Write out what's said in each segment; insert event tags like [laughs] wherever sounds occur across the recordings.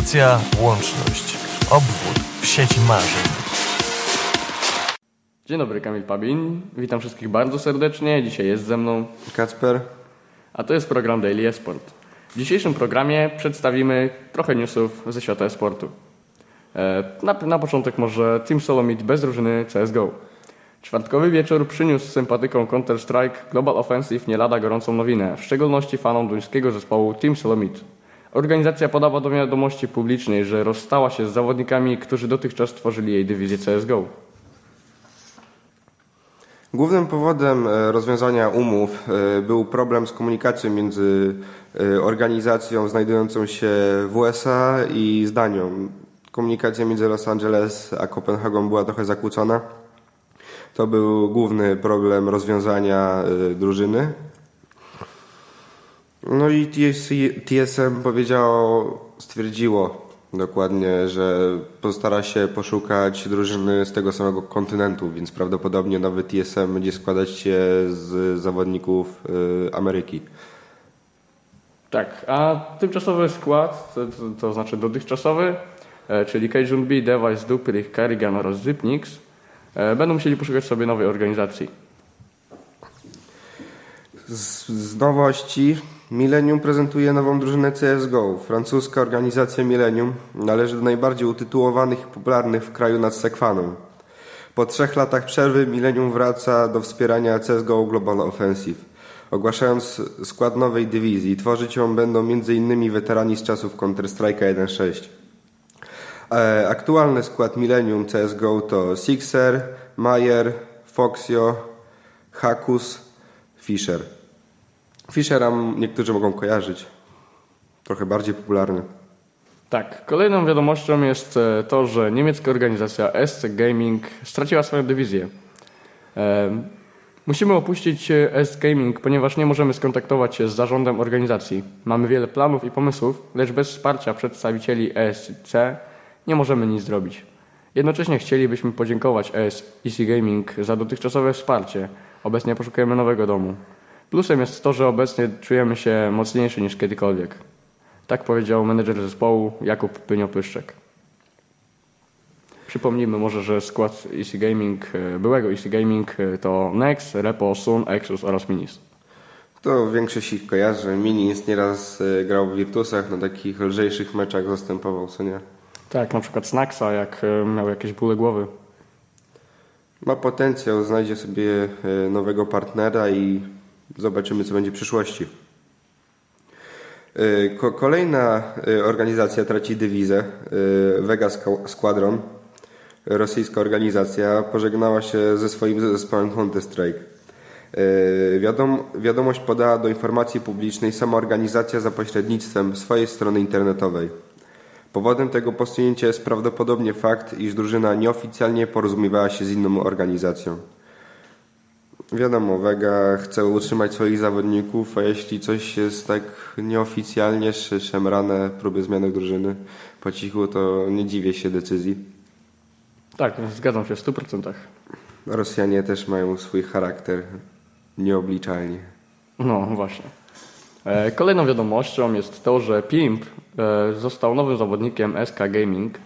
Stacja Łączność. Obwód w sieci marzeń. Dzień dobry, Kamil Pabin. Witam wszystkich bardzo serdecznie. Dzisiaj jest ze mną, Kacper, a to jest program Daily Esport. W dzisiejszym programie przedstawimy trochę newsów ze świata esportu. E, Na, na początek może Team Solomid bez drużyny CSGO. Czwartkowy wieczór przyniósł sympatykom Counter-Strike Global Offensive nie lada gorącą nowinę, w szczególności fanom duńskiego zespołu Team Solomid. Organizacja podawa do wiadomości publicznej, że rozstała się z zawodnikami, którzy dotychczas tworzyli jej dywizję CSGO. Głównym powodem e, rozwiązania umów e, był problem z komunikacją między e, organizacją znajdującą się w USA i z Danią. Komunikacja między Los Angeles a Kopenhagą była trochę zakłócona. To był główny problem rozwiązania drużyny. No i TSM powiedziało, stwierdziło dokładnie, że postara się poszukać drużyny z tego samego kontynentu, więc prawdopodobnie nowy TSM będzie składać się z zawodników y, Ameryki. Tak, a tymczasowy skład, to, to, znaczy dotychczasowy, e, czyli Cajun B, Device, Duprych, Kerrigan oraz Zypnix, e, będą musieli poszukać sobie nowej organizacji. Z, z nowości Millennium prezentuje nową drużynę CSGO. Francuska organizacja Millennium należy do najbardziej utytułowanych i popularnych w kraju nad Sekwaną. Po trzech latach przerwy Millennium wraca do wspierania CSGO Global Offensive. Ogłaszając skład nowej dywizji, tworzyć ją będą m.in. weterani z czasów Counter-Strike'a 1.6. E, Aktualny skład Millennium CSGO to Sixer, Mayer, Foxio, Hakus, Fischer. Fischera niektórzy mogą kojarzyć. Trochę bardziej popularny. Tak, kolejną wiadomością jest e, to, że niemiecka organizacja SC Gaming straciła swoją dywizję. E, Musimy opuścić e, SC Gaming, ponieważ nie możemy skontaktować się z zarządem organizacji. Mamy wiele planów i pomysłów, lecz bez wsparcia przedstawicieli ESC nie możemy nic zrobić. Jednocześnie chcielibyśmy podziękować ES EC Gaming za dotychczasowe wsparcie. Obecnie poszukujemy nowego domu. Plusem jest to, że obecnie czujemy się mocniejszy niż kiedykolwiek. Tak powiedział menedżer zespołu Jakub Pynio-Pyszczek. Przypomnijmy może, że skład EC Gaming, e, byłego EC Gaming e, to Nex, Repo, Sun, Exus oraz Minis. To większość ich kojarzy. Minis nieraz y, grał w Virtusach, na takich lżejszych meczach zastępował, co nie. Tak, na przykład Snaxa, jak e, miał jakieś bóle głowy. Ma potencjał, znajdzie sobie nowego partnera i zobaczymy, co będzie w przyszłości. Y, ko- Kolejna y, organizacja traci dywizę. y, Vega Squ- Squadron, rosyjska organizacja, pożegnała się ze swoim zespołem Counter-Strike. Wiadom, wiadomość podała do informacji publicznej sama organizacja za pośrednictwem swojej strony internetowej. Powodem tego posunięcia jest prawdopodobnie fakt, iż drużyna nieoficjalnie porozumiewała się z inną organizacją. Wiadomo, Vega chce utrzymać swoich zawodników, a jeśli coś jest tak nieoficjalnie sz- szemrane, próby zmiany drużyny po cichu, to nie dziwię się decyzji. Tak, zgadzam się w 100%. Rosjanie też mają swój charakter nieobliczalnie. No właśnie. E, Kolejną wiadomością jest to, że Pimp e, został nowym zawodnikiem SK Gaming.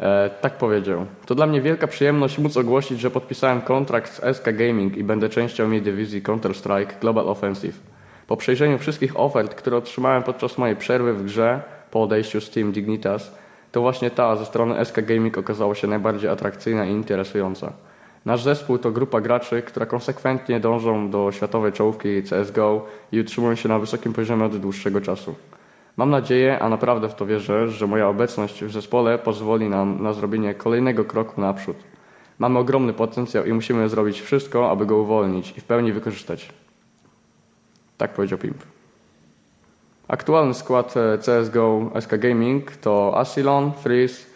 E, Tak powiedział. To dla mnie wielka przyjemność móc ogłosić, że podpisałem kontrakt z SK Gaming i będę częścią jej dywizji Counter-Strike Global Offensive. Po przejrzeniu wszystkich ofert, które otrzymałem podczas mojej przerwy w grze po odejściu z Team Dignitas, to właśnie ta ze strony SK Gaming okazała się najbardziej atrakcyjna i interesująca. Nasz zespół to grupa graczy, która konsekwentnie dążą do światowej czołówki CSGO i utrzymują się na wysokim poziomie od dłuższego czasu. Mam nadzieję, a naprawdę w to wierzę, że moja obecność w zespole pozwoli nam na zrobienie kolejnego kroku naprzód. Mamy ogromny potencjał i musimy zrobić wszystko, aby go uwolnić i w pełni wykorzystać. Tak powiedział Pimp. Aktualny skład e, CSGO SK Gaming to Asilon, Freeze,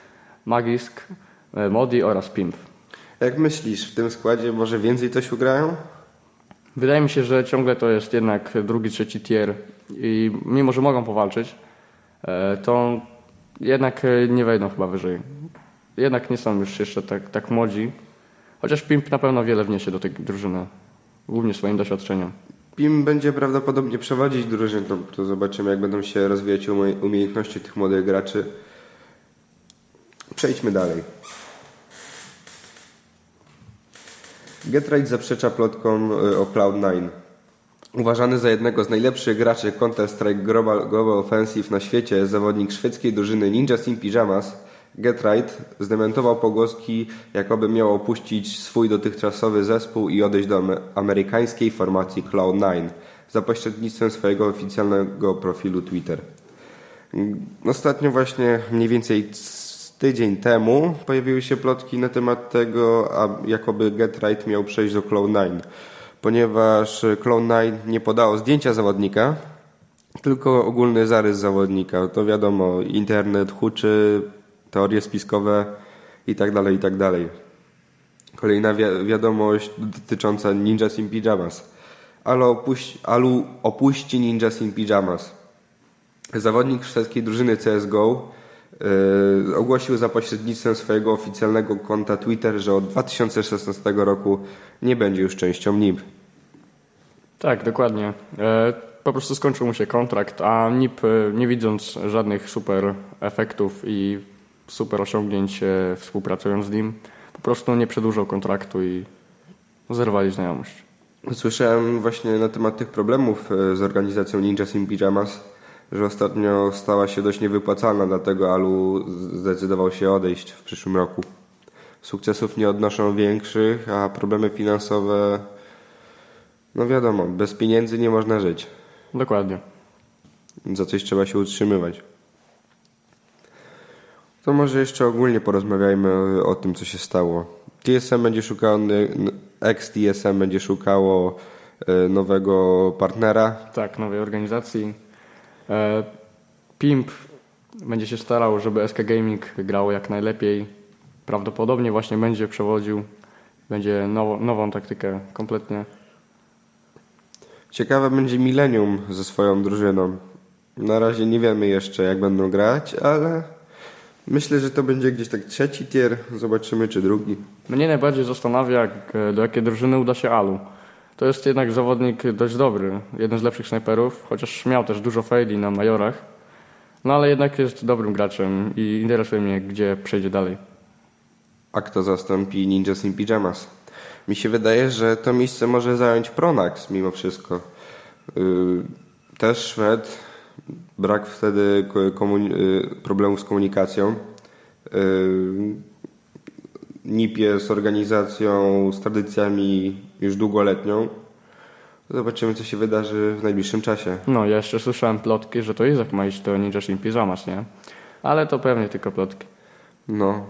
Magisk, e, Modi oraz Pimp. Jak myślisz, w tym składzie może więcej coś ugrają? Wydaje mi się, że ciągle to jest jednak drugi, trzeci tier i mimo, że mogą powalczyć, e, to jednak e, nie wejdą chyba wyżej. Jednak nie są już jeszcze tak, tak młodzi, chociaż Pimp na pewno wiele wniesie do tej drużyny, głównie swoim doświadczeniem. Pim będzie prawdopodobnie przewodzić drużyną, to zobaczymy jak będą się rozwijać umie- umiejętności tych młodych graczy. Przejdźmy dalej. Getright zaprzecza plotkom y, o Cloud9. Uważany za jednego z najlepszych graczy Counter-Strike Global, Global Offensive na świecie, zawodnik szwedzkiej drużyny Ninja Team Pyjamas, Getright zdementował pogłoski, jakoby miał opuścić swój dotychczasowy zespół i odejść do ame- amerykańskiej formacji Cloud9 za pośrednictwem swojego oficjalnego profilu Twitter. Ostatnio właśnie mniej więcej tydzień temu pojawiły się plotki na temat tego, a jakoby Getright miał przejść do Cloud9, ponieważ Cloud9 nie podało zdjęcia zawodnika, tylko ogólny zarys zawodnika. To wiadomo, internet huczy, teorie spiskowe i tak dalej, i tak. Kolejna wi- wiadomość dotycząca Ninja Team Pyjamas. Alu, opuści, Alu opuści Ninja Team Pyjamas. Zawodnik szwedzkiej drużyny CSGO ogłosił za pośrednictwem swojego oficjalnego konta Twitter, że od 2016 roku nie będzie już częścią NIP. Tak, dokładnie. E, po prostu skończył mu się kontrakt, a NIP, e, nie widząc żadnych super efektów i super osiągnięć e, współpracując z nim, po prostu nie przedłużał kontraktu i zerwali znajomość. Słyszałem właśnie na temat tych problemów e, z organizacją Ninja Team Pyjamas, że ostatnio stała się dość niewypłacalna, dlatego Alu zdecydował się odejść w przyszłym roku. Sukcesów nie odnoszą większych, a problemy finansowe, no wiadomo, bez pieniędzy nie można żyć. Dokładnie. Za coś trzeba się utrzymywać. To może jeszcze ogólnie porozmawiajmy o, tym, co się stało. TSM będzie szukało, ex-TSM będzie szukało e, nowego partnera. Tak, nowej organizacji. E, Pimp będzie się starał, żeby SK Gaming grało jak najlepiej. Prawdopodobnie właśnie będzie przewodził, będzie nowo, nową taktykę kompletnie. Ciekawe będzie Millennium ze swoją drużyną. Na razie nie wiemy jeszcze, jak będą grać, ale myślę, że to będzie gdzieś tak trzeci tier. Zobaczymy, czy drugi. Mnie najbardziej zastanawia, do jakiej drużyny uda się Alu. To jest jednak zawodnik dość dobry, jeden z lepszych snajperów, chociaż miał też dużo faili na majorach. No ale jednak jest dobrym graczem i interesuje mnie, gdzie przejdzie dalej. A kto zastąpi Ninja Team Pyjamas? Mi się wydaje, że to miejsce może zająć Pronax mimo wszystko. Yy, też Szwed, brak wtedy yy, problemów z komunikacją. Yy, NIP jest organizacją z tradycjami już długoletnią. Zobaczymy, co się wydarzy w najbliższym czasie. No, ja jeszcze słyszałem plotki, że to Izak ma iść do Ninja Team Pyjamas, nie? Ale to pewnie tylko plotki. No,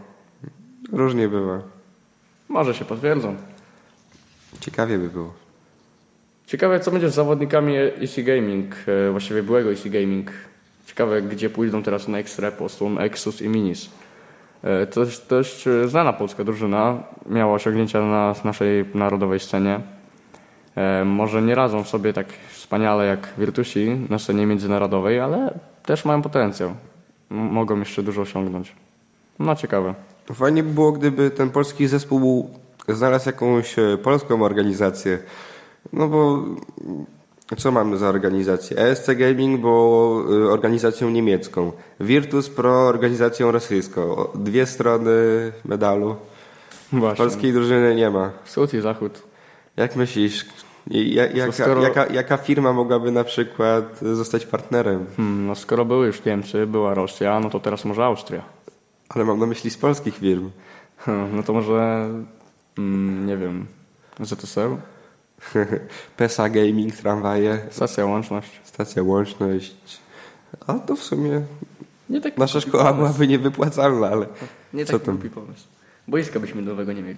różnie bywa. Może się potwierdzą. Ciekawie by było. Ciekawe, co będzie z zawodnikami EC Gaming, e, właściwie byłego EC Gaming. Ciekawe, gdzie pójdą teraz Next Repo, Sun, Exus i Minis. To jest dość znana polska drużyna, miała osiągnięcia na naszej narodowej scenie. E, Może nie radzą sobie tak wspaniale jak Virtusi na scenie międzynarodowej, ale też mają potencjał. Mogą jeszcze dużo osiągnąć. No ciekawe. Fajnie by było, gdyby ten polski zespół znalazł jakąś e, polską organizację. No bo co mamy za organizację? ESC Gaming było e, organizacją niemiecką. Virtus Pro organizacją rosyjską. Dwie strony medalu. Właśnie. Polskiej drużyny nie ma. Wschód i zachód. Jak myślisz, ja- jaka, skoro- jaka, jaka firma mogłaby na przykład zostać partnerem? Hmm, no skoro były już Niemcy, była Rosja, no to teraz może Austria. Ale mam na myśli z polskich firm. Hmm, No to może, mm, nie wiem, ZSL? [laughs] PESA Gaming, tramwaje, Stacja Łączność. stacja łączność. A to w sumie Nie tak Nasza szkoła byłaby niewypłacalna, ale, Nie co tak tam? głupi pomysł. Boiska byśmy nowego nie mieli.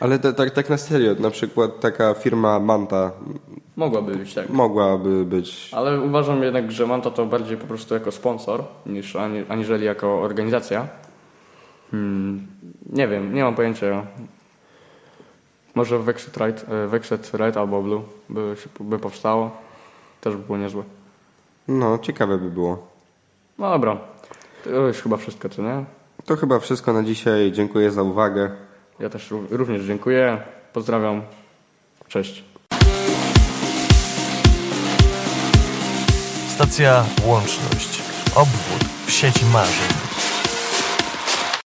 ale to, tak, tak na serio, na przykład taka firma Manta Mogłaby być tak. mogłaby być. Ale uważam jednak, że Manta to bardziej po prostu jako sponsor, niż ani, aniżeli jako organizacja. Hmm, nie wiem, nie mam pojęcia. Może Right, e, Red albo Blue by, się- by powstało. Też by było niezłe. No, ciekawe by było. No dobra, to już chyba wszystko, co nie? To chyba wszystko na dzisiaj. Dziękuję za uwagę. Ja też ró- również dziękuję. Pozdrawiam. Cześć. Stacja Łączność. Obwód w sieci marzeń.